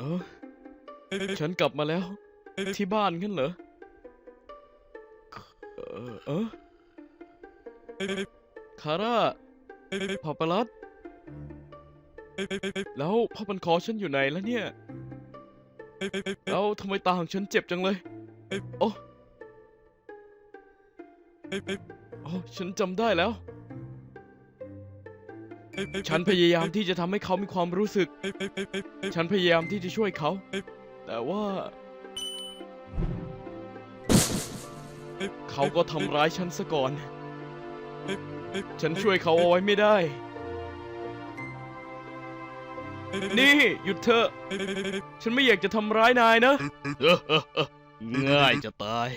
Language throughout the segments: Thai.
เออ ฉันกลับมาแล้ว ที่บ้านงั้นเหรอ เออ เออ คาร่าพาปารัสแล้วพ่อพันคอฉันอยู่ไหนแล้วเนี่ย แล้วทำไมตาของฉันเจ็บจังเลย โอ้โอ้ฉันจำได้แล้ว ฉันพยายามที่จะทำให้เขามีความรู้สึก ฉันพยายามที่จะช่วยเขา แต่ว่า เขาก็ทำร้ายฉันซะก่อน ฉันช่วยเขาเอาไว้ไม่ได้ นี่หยุดเถอะ ฉันไม่อยากจะทำร้ายนายนะ ง่ายจะตาย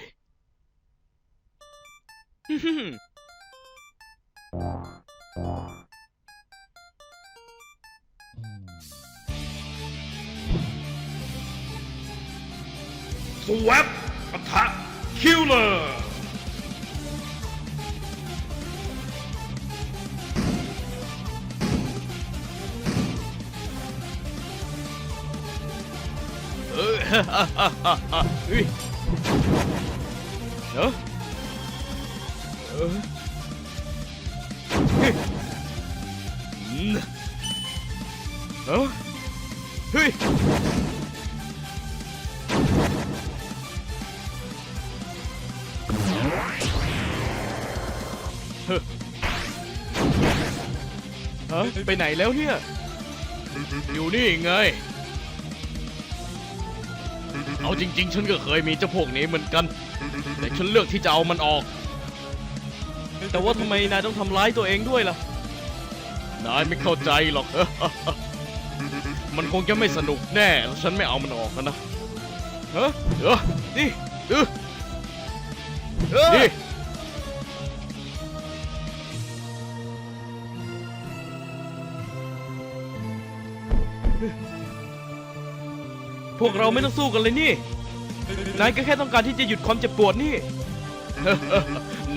สวับปะทะคิลเลอร์เออเฮ้ยเนอะเออเฮ้ยอืมเนอะเฮ้ย ฮะไปไหนแล้วเนี่ย อยู่นี่ไง เอาจริง ๆ ฉันก็เคยมีเจ้าพวกนี้เหมือนกัน แต่ฉันเลือกที่จะเอามันออก แต่ว่าทำไมนายต้องทำร้ายตัวเองด้วยล่ะ นายไม่เข้าใจหรอก มันคงจะไม่สนุกแน่ถ้าฉันไม่เอามันออกนะ เฮ้เออนี่ดูนี่ พวกเราไม่ต้องสู้กันเลยนี่ นายก็แค่ต้องการที่จะหยุดความเจ็บปวดนี่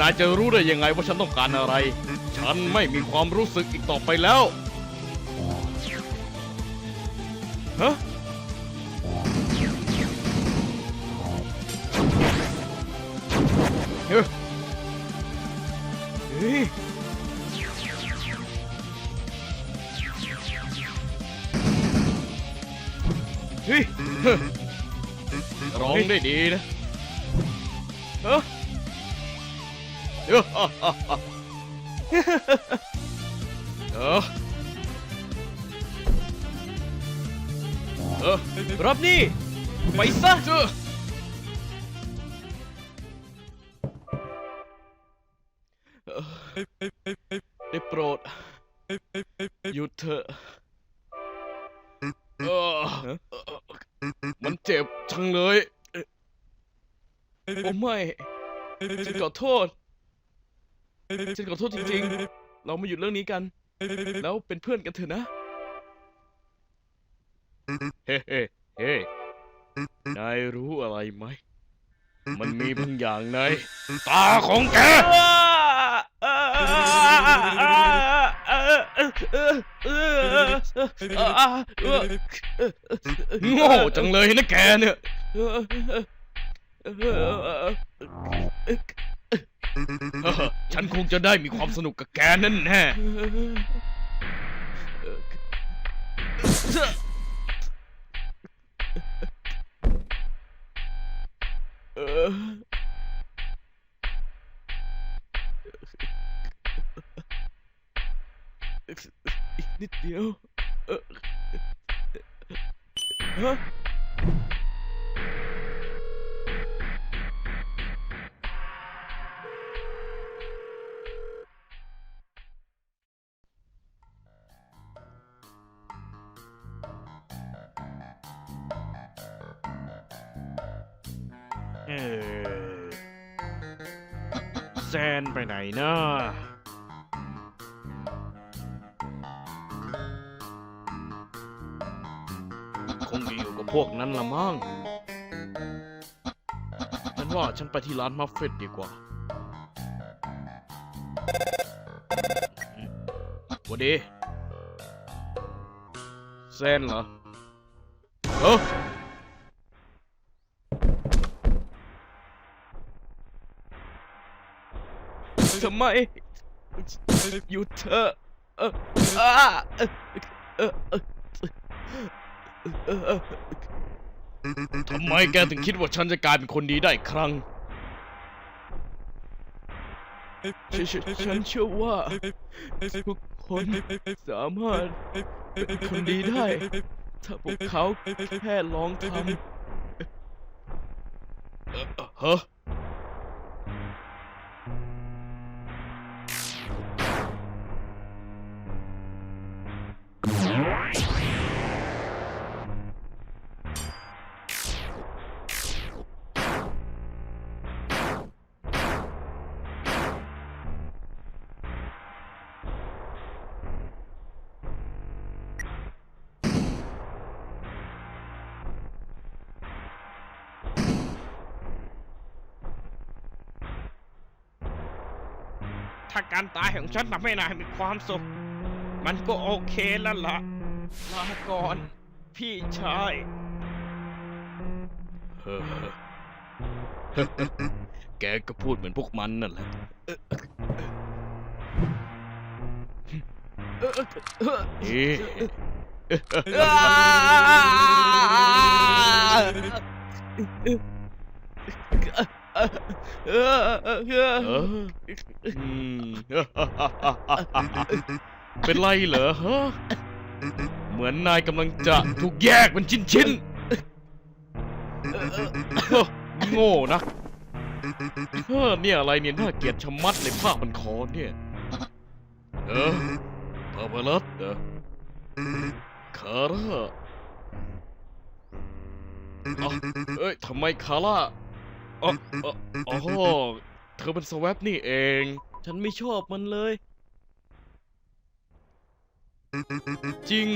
นายจะรู้ได้ยังไงว่าฉันต้องการอะไร ฉันไม่มีความรู้สึกอีกต่อไปแล้วฮะเฮ้ย เฮ้ยร้องได้ดีนะเฮ้ยเออเออเออรับนี่ไปซะเจอได้โปรดหยุดเถอะ มันเจ็บจังเลยโอ้ไม่ฉันขอโทษฉันขอโทษจริงๆ เรามาหยุดเรื่องนี้กัน แล้วเป็นเพื่อนกันเถอะนะ เฮ้เฮ้เฮ้นายรู้อะไรไหม มันมีบางอย่างในตาของแก โง่จังเลยนะแกเนี่ยฉันคงจะได้มีความสนุกกับแกนั่นแน่เออ อีกนิดเดียวเออฮะแซนไปไหนเนาะ คงจะอยู่กับพวกนั้นละมั้งฉันว่าฉันไปที่ร้านมัฟฟิตดีกว่าวัสดีเซนเหรอ เออทำไมหยุดเถอเอออ่าเออเออ เออเออเออทำไมแกถึงคิดว่าฉันจะกลายเป็นคนดีได้อีกครั้งฉันฉันฉันเชื่อว่าทุกคนสามารถเป็นคนดีได้ ถ้าพวกเขาแค่ลองทำเอ่อฮะ ถ้าการตายของฉันทำให้นายมีความสุข มันก็โอเคแล้วล่ะลาก่อน พี่ชายเฮ้อแกก็พูดเหมือนพวกมันนั่นแหละเอ๊ะ เอออืมเป็นไรเหรอฮะเหมือนนายกำลังจะถูกแยกเป็นชิ้นๆโง่นะเออเนี่ยอะไรเนี่ยน่าเกลียดชะมัดเลยผ้ามันคอเนี่ยเออพาบาลัสเออคาร่าเอ้ยทำไมคาร่า อ๋ออ๋อเธอเป็นสวปนี่เอง ฉันไม่ชอบมันเลย จริง